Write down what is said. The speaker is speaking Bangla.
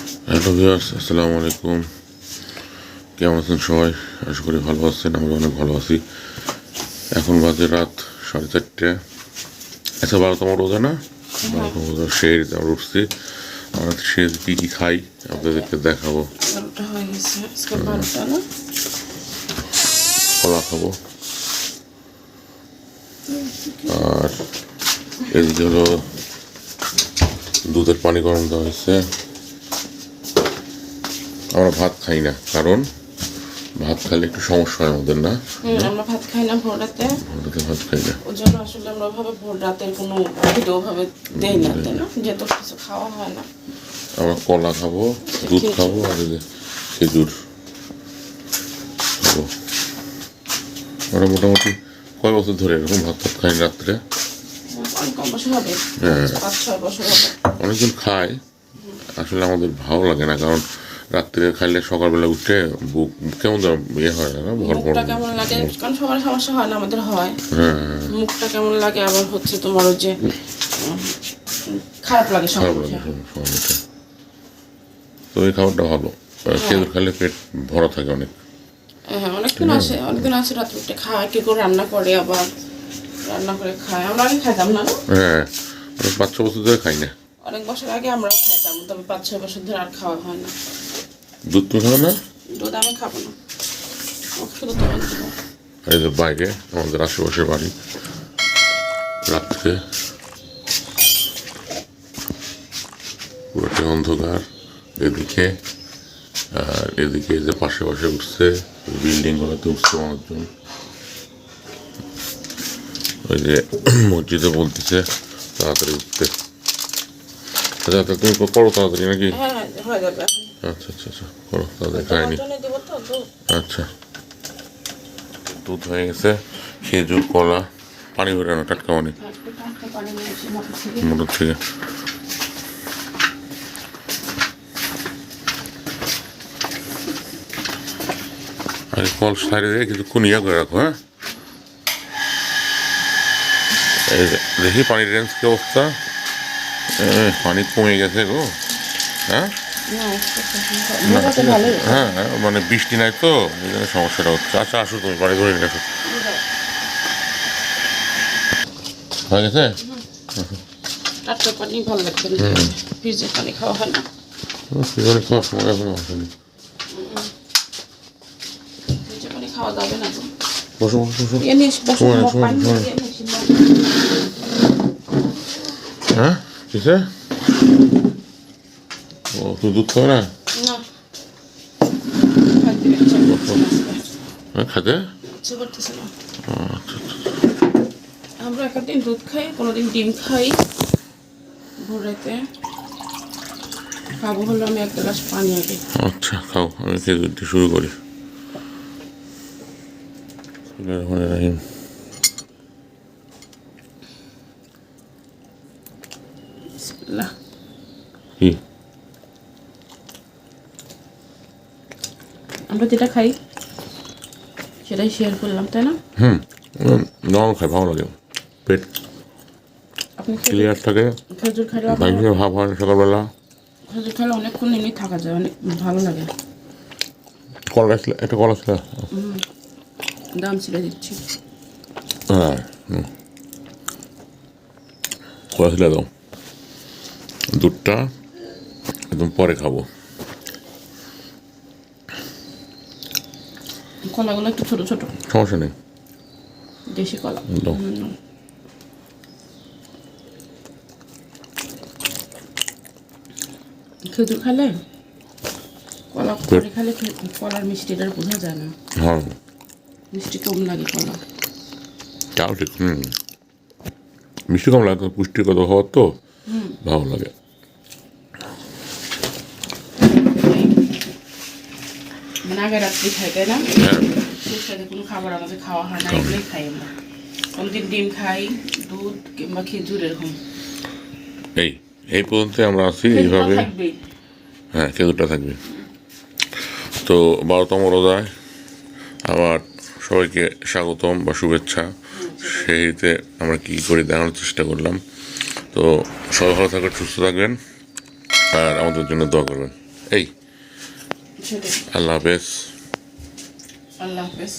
হ্যালো ভিউয়ার্স আসসালামু আলাইকুম। কেমন আছেন সবাই? আশা করি ভালো আছেন আমরা অনেক ভালো আছি। এখন বাজে রাত সাড়ে চারটে। আচ্ছা বারোতম রোজা না? বারোতম রোজা সেই আমরা উঠছি। আমরা সে কী কী খাই আপনাদেরকে দেখাবো। হয়ে কলা খাব। আর এদিকে হলো দুধের পানি গরম দেওয়া হয়েছে। আমরা ভাত খাই না কারণ ভাত খাইলে একটু সমস্যা হয় আমাদের না? আমরা ভাত খাই না ভোর রাতে আমরা তো ভাত খাই না। ওই জন্য আসলে আমরা ওভাবে ভোর রাতের কোনো ভিডিও ভাবে দেই না তাই না? যেহেতু কিছু খাওয়া হয় না। আমরা কলা খাব দুধ খাব আর খেজুর খাব। আমরা মোটামুটি কয় বছর ধরে এরকম ভাত ভাত খাই রাত্রে? হ্যাঁ। অনেকজন খায়। আসলে আমাদের ভালো লাগে না কারণ রাত্রে খাইলে সকালবেলা উঠে বুক কেমন যেন ইয়ে হয় না ভর ভর মুখটা কেমন লাগে? কারণ সবার সমস্যা হয় না আমাদের হয়। হ্যাঁ মুখটা কেমন লাগে? আবার হচ্ছে তোমার ওই যে খারাপ লাগে খারাপ লাগে সবার তো এই খাবারটা ভালো। আর খেজুর খাইলে পেট ভরা থাকে অনেক। হ্যাঁ অনেকদিন আছে অনেকদিন আছে রাত্রে উঠে খায় কেউ কেউ রান্না করে আবার রান্না করে খায়। আমরা আগে খাইতাম না হ্যাঁ পাঁচ ছ বছর ধরে খাই না। অনেক বছর আগে আমরাও খাইতাম তবে পাঁচ ছয় বছর ধরে আর খাওয়া হয় না। দুধ তুমি খাবে না? দুধ আমি খাব না। শুধু তোমার এই যে বাইরে আমাদের আশেপাশে বাড়ি। রাত্রে পুরোটা অন্ধকার। এদিকে আর এদিকে যে পাশে পাশে উঠছে বিল্ডিং গুলোতে উঠছে মানুষজন ওই যে মসজিদে বলতেছে তাড়াতাড়ি উঠতে। আচ্ছা তুমি করো তাড়াতাড়ি নাকি? হ্যাঁ হ্যাঁ আচ্ছা আচ্ছা আচ্ছা করো তাড়াতাড়ি খাইনি আচ্ছা। দুধ হয়ে গেছে খেজুর কলা পানি ভরে না টাটকা পানি। মোটর থেকে। আর কল সাইডে রেখে কিছুক্ষণ ইয়া করে রাখো হ্যাঁ? এই দেখি পানির রেঞ্জ কি অবস্থা? পানি কমে গেছে গো। হ্যাঁ? ভালোই হ্যাঁ মানে বৃষ্টি নাই তো এই জন্য সমস্যাটা হচ্ছে। আচ্ছা আসো তুমি পানি ধরে নিয়ে আসো। হয়ে গেছে? টাটকা পানি ভালো লাগবে না। পানি খাওয়া হয় না। সময় এখনও আসেনি ফ্রিজের পানি খাওয়া যাবে না বসো বসো বসো। বসো পানি নেই, সময় দিয়ে নিয়ে এসে নাও। হ্যাঁ কিসে ও তুই দুধ খাবে না খাতে আমরা একদিন দুধ খাই কোনোদিন ডিম খাই ভোরেতে খাব হলো আমি এক গ্লাস পানি আগে আচ্ছা খাও আমি দিয়ে শুরু করি রাহিম কি আমরা যেটা খাই সেটাই শেয়ার করলাম তাই না হুম নরম খাই ভালো লাগে পেট ক্লিয়ার থাকে খেজুর খাইলে ভাব হয় সকালবেলা খেজুর খাইলে অনেকক্ষণ এমনি থাকা যায় অনেক ভালো লাগে কলা ছিল একটা কলা ছিল দাম ছেড়ে দিচ্ছি হ্যাঁ। কলা ছিল দাও দুধটা একদম পরে খাব। কলাগুলো একটু ছোট ছোট। সমস্যা নেই। দেশি কলা। খেজুর খাইলে কলা পরে খাইলে খে- কলার মিষ্টিটা বোঝা যায় না। হ্যাঁ। মিষ্টি কম লাগে কলা। তাও ঠিক হুম। মিষ্টি কম লাগে পুষ্টিগত হওয়ার তো। ভালো লাগে আগে রাত্রি খাই তাই না সাথে কোনো খাবার আমাদের খাওয়া হয় না এগুলোই খাই আমরা কোনদিন ডিম খাই দুধ কিংবা খেজুর এরকম এই এই পর্যন্ত আমরা আছি এইভাবে হ্যাঁ খেজুরটা থাকবে তো বারোতম রোজায় আবার সবাইকে স্বাগতম বা শুভেচ্ছা সেইতে আমরা কী করে দেখানোর চেষ্টা করলাম তো সবাই ভালো থাকবেন সুস্থ থাকবেন আর আমাদের জন্য দোয়া করবেন। এই আল্লাহ হাফেজ। আল্লাহ হাফেজ।